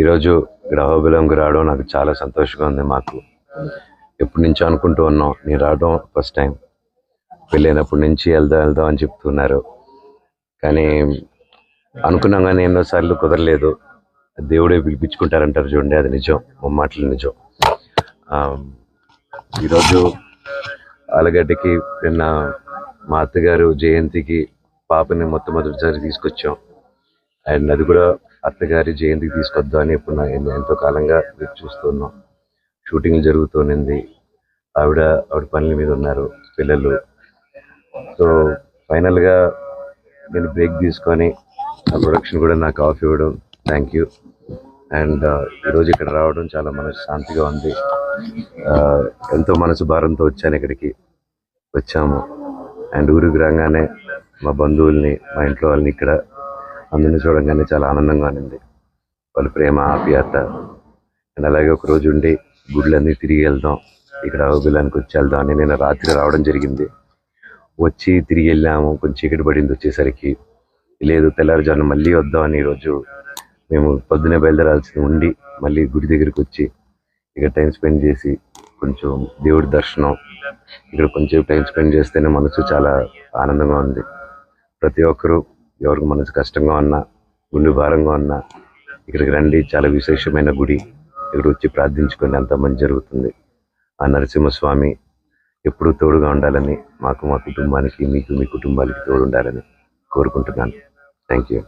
ఈరోజు ఇక్కడ రావడం నాకు చాలా సంతోషంగా ఉంది. మాకు ఎప్పటి నుంచో అనుకుంటూ ఉన్నాం నేను రావడం ఫస్ట్ టైం. వెళ్ళినప్పటి నుంచి వెళ్దాం వెళ్దాం అని చెప్తున్నారు. కానీ అనుకున్నాం కానీ ఎన్నోసార్లు కుదరలేదు. దేవుడే పిలిపించుకుంటారంటారు చూడండి అది నిజం. మాటలు నిజం. ఆ, ఈరోజు ఆలగడ్డకి నిన్న మా అత్తగారు జయంతికి పాపని మొట్టమొదటిసారి తీసుకొచ్చాం. అండ్ అది కూడా అత్తగారి జయంతికి తీసుకొద్దాం అని ఇప్పుడు నా- ఎంతో కాలంగా చూస్తున్నాం. షూటింగ్ జరుగుతుంది ఆవిడ ఆవిడ పనుల మీద ఉన్నారు పిల్లలు. సో ఫైనల్గా నేను బ్రేక్ తీసుకొని ఆ ప్రొడక్షన్ కూడా నాకు ఆఫ్ ఇవ్వడం. Thank you. అండ్ ఈరోజు ఇక్కడ రావడం చాలా మనసు శాంతిగా ఉంది. ఆ, ఎంతో మనసు భారంతో వచ్చాను ఇక్కడికి. వచ్చాము. అండ్ ఊరికి రాగానే మా బంధువుల్ని మా ఇంట్లో వాళ్ళని ఇక్కడ అందరిని చూడగానే చాలా ఆనందంగా ఉంది వాళ్ళ ప్రేమ ఆప్యాయత. అండ్ అలాగే ఒక రోజు ఉండి గుడ్లన్నీ తిరిగి వెళ్దాం ఇక్కడ అహోబిలానికి వచ్చి వెళ్దాం అని నేను రాత్రి రావడం జరిగింది. వచ్చి తిరిగి వెళ్ళాము కొంచెం చీకటి పడింది వచ్చేసరికి. లేదు తెల్లారుజాను మళ్ళీ వద్దామని ఈరోజు మేము పొద్దునే బయలుదేరాల్సి ఉండి మళ్ళీ గుడి దగ్గరికి వచ్చి ఇక్కడ టైం స్పెండ్ చేసి కొంచెం దేవుడి దర్శనం ఇక్కడ కొంచెం టైం స్పెండ్ చేస్తేనే మనసు చాలా ఆనందంగా ఉంది. ప్రతి ఒక్కరూ ఎవరికి మనసు కష్టంగా ఉన్నా గుండె భారంగా ఉన్నా ఇక్కడికి రండి చాలా విశేషమైన గుడి. ఇక్కడ వచ్చి ప్రార్థించుకొని అంత మంచి జరుగుతుంది. ఆ నరసింహస్వామి ఎప్పుడూ తోడుగా ఉండాలని మాకు మా కుటుంబానికి మీకు మీ కుటుంబానికి తోడు ఉండాలని కోరుకుంటున్నాను. థ్యాంక్ యూ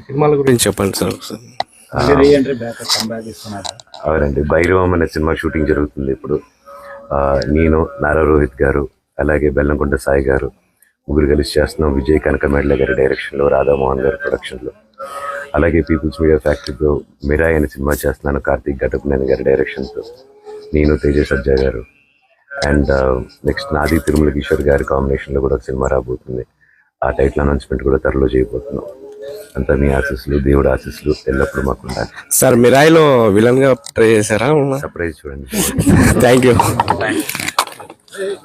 సినిమాల గురించి చెప్పండి సార్ అవునండి. భైరవం అనే సినిమా షూటింగ్ జరుగుతుంది ఇప్పుడు. ఆ, నేను నారా రోహిత్ గారు అలాగే బెల్లంకొండ సాయి గారు ముగ్గురు కలిసి చేస్తున్నాం. విజయ్ కనకమేడ్ల గారి డైరెక్షన్లో రాధామోహన్ గారి ప్రొడక్షన్లో అలాగే పీపుల్స్ మీడియా ఫ్యాక్టరీతో మిరాయ్ అనే సినిమా చేస్తున్నాను. కార్తీక్ ఘటకనేని గారి డైరెక్షన్తో నేను తేజ సజ్జా గారు. అండ్ నెక్స్ట్ నాది తిరుమల కిషోర్ గారి కాంబినేషన్లో కూడా ఒక సినిమా రాబోతుంది. ఆ టైటిల్ అనౌన్స్మెంట్ కూడా త్వరలో చేయబోతున్నాం. అంతా మీ ఆశీస్సులు దేవుడు ఆశీస్సులు ఎల్లప్పుడూ మాకు ఉండాలి. సార్ మిరాయిలో విలన్గా ట్రై చేశారా? సర్ప్రైజ్ చూడండి. Thank you